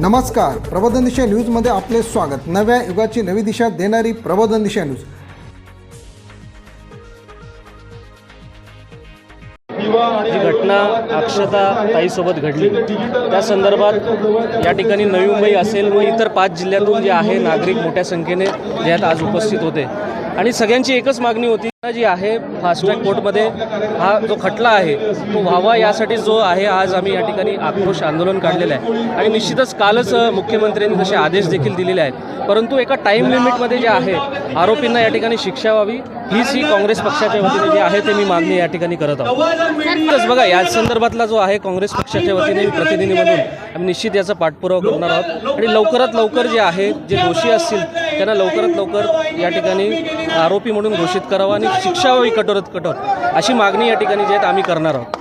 नमस्कार. प्रबोधन दिशा न्यूजमध्ये आपले स्वागत. नव्या युगाची नवी दिशा देणारी प्रबोधन दिशा न्यूज. जी घटना अक्षता ताईसोबत घडली. त्या संदर्भात या ठिकाणी नवी मुंबई असेल व इतर पाच जिल्ह्यातून जे आहे नागरिक मोठ्या संख्येने ज्यात आज उपस्थित होते. आणि सगळ्यांची एकच मागणी होती. जी आहे फास्ट्रॅक कोर्टमध्ये हा जो खटला आहे तो व्हावा यासाठी जो आहे आज आम्ही या ठिकाणी आक्रोश आंदोलन काढलेलं आहे. आणि निश्चितच कालच मुख्यमंत्र्यांनी तसे आदेश देखील दिलेले आहेत. परंतु एका टाईम लिमिटमध्ये जे आहे आरोपींना या ठिकाणी शिक्षा व्हावी हीच ही काँग्रेस पक्षाच्या वतीने जे आहे ते मी मागणी या ठिकाणी करत आहोत. तसंच बघा या संदर्भातला जो आहे काँग्रेस पक्षाच्या वतीने प्रतिनिधी म्हणून आम्ही निश्चित याचा पाठपुरावा करणार आहोत. आणि लवकरात लवकर जे आहे जे दोषी असतील त्यांना लवकरात लवकर या ठिकाणी आरोपी म्हणून घोषित करावा आणि शिक्षा व्हावी कठोरात कठोर. अशी मागणी या ठिकाणी जे आहेत आम्ही करणार आहोत.